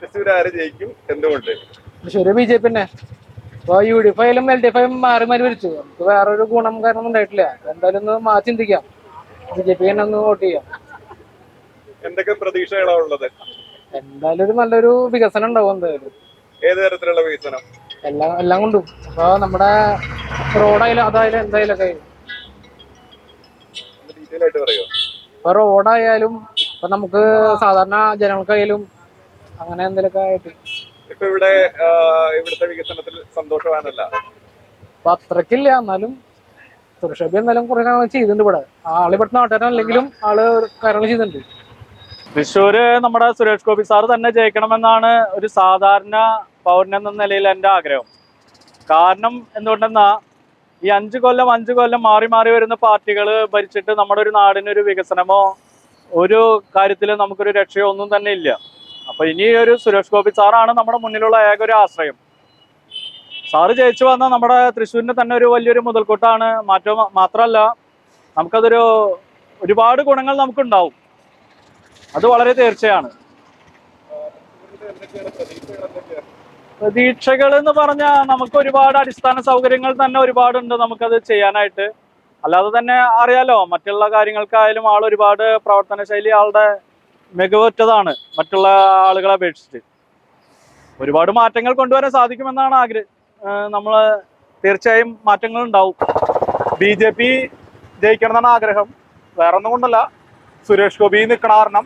തൃശ്ശൂർ ആര് ജയിക്കും എന്തുകൊണ്ട്? തൃശ്ശൂര് ബി ജെ പി തന്നെ. ഇപ്പൊ U D F L D F മാറി മാറി ഭരിച്ചു. നമുക്ക് വേറൊരു ഗുണം കാരണം ഉണ്ടായിട്ടില്ല. എന്തായാലും ഒന്ന് മാറ്റി ചിന്തിക്കാം. ബി ജെ പി തന്നെ ഒന്ന് വോട്ട് ചെയ്യാം. എന്തൊക്കെ ഉള്ളത് എന്തായാലും ഒരു നല്ലൊരു വികസനം ഉണ്ടാവും എന്തായാലും. ഏത് തരത്തിലുള്ള വികസനം? എല്ലാം എല്ലാം കൊണ്ടും. അപ്പൊ നമ്മുടെ റോഡായാലും അതായാലും എന്തായാലും ഒക്കെ. ഡീറ്റെയിൽ ആയിട്ട് പറയോ ഇപ്പൊ റോഡായാലും ഇപ്പൊ നമുക്ക് സാധാരണ ജനങ്ങൾക്കായാലും അങ്ങനെ എന്തെങ്കിലുമൊക്കെ ആയിട്ട്. ഇപ്പൊ ഇവിടെ ഇവിടുത്തെ വികസനത്തിൽ സന്തോഷവാനല്ല? അപ്പൊ അത്രക്കില്ല. എന്നാലും സുരക്ഷഭി എന്നാലും കുറെ കാര്യങ്ങൾ ചെയ്തിട്ടുണ്ട് ഇവിടെ. ആൾ ഇവിടുത്തെ നാട്ടുകാരനല്ലെങ്കിലും ആൾ കാര്യങ്ങൾ ചെയ്തിട്ടുണ്ട്. തൃശ്ശൂര് നമ്മുടെ സുരേഷ് ഗോപി സാർ തന്നെ ജയിക്കണമെന്നാണ് ഒരു സാധാരണ പൗരൻ എന്ന നിലയിൽ എന്റെ ആഗ്രഹം. കാരണം എന്തുകൊണ്ടെന്നാ ഈ അഞ്ചു കൊല്ലം അഞ്ചു കൊല്ലം മാറി മാറി വരുന്ന പാർട്ടികൾ ഭരിച്ചിട്ട് നമ്മുടെ ഒരു നാടിനൊരു വികസനമോ ഒരു കാര്യത്തിൽ നമുക്കൊരു രക്ഷയോ ഒന്നും തന്നെ ഇല്ല. അപ്പൊ ഇനി ഒരു സുരേഷ് ഗോപി സാറാണ് നമ്മുടെ മുന്നിലുള്ള ഏക ഒരു ആശ്രയം. സാറ് ജയിച്ചു വന്ന നമ്മുടെ തൃശ്ശൂരിന് തന്നെ ഒരു വലിയൊരു മുതൽക്കൂട്ടാണ്. മാറ്റം മാത്രമല്ല നമുക്കതൊരു ഒരുപാട് ഗുണങ്ങൾ നമുക്കുണ്ടാവും. അത് വളരെ തീർച്ചയാണ്. പ്രതീക്ഷകൾ എന്ന് പറഞ്ഞാൽ നമുക്ക് ഒരുപാട് അടിസ്ഥാന സൗകര്യങ്ങൾ തന്നെ ഒരുപാടുണ്ട് നമുക്കത് ചെയ്യാനായിട്ട്. അല്ലാതെ തന്നെ അറിയാലോ മറ്റുള്ള കാര്യങ്ങൾക്കായാലും ആൾ ഒരുപാട് പ്രവർത്തന ശൈലി ആളുടെ മികവുറ്റതാണ് മറ്റുള്ള ആളുകളെ അപേക്ഷിച്ച് ഒരുപാട് മാറ്റങ്ങൾ കൊണ്ടുവരാൻ സാധിക്കുമെന്നാണ് ആഗ്രഹം. നമ്മൾ തീർച്ചയായും മാറ്റങ്ങൾ ഉണ്ടാവും. ബി ജെ പി ജയിക്കണം എന്നാണ് ആഗ്രഹം. വേറെ ഒന്നും കൊണ്ടല്ല. സുരേഷ് ഗോപി നിൽക്കണ കാരണം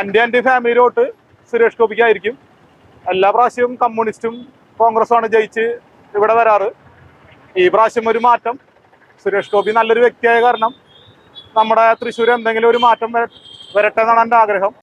എന്റെ എന്റെ ഫാമിലിയിലോട്ട് സുരേഷ് ഗോപിക്കായിരിക്കും. എല്ലാ പ്രാവശ്യവും കമ്മ്യൂണിസ്റ്റും കോൺഗ്രസുമാണ് ജയിച്ച് ഇവിടെ വരാറ്. ഈ പ്രാവശ്യം ഒരു മാറ്റം. സുരേഷ് ഗോപി നല്ലൊരു വ്യക്തിയായ കാരണം നമ്മുടെ തൃശ്ശൂർ എന്തെങ്കിലും ഒരു മാറ്റം വരട്ടെ എന്നാണ് എന്റെ ആഗ്രഹം.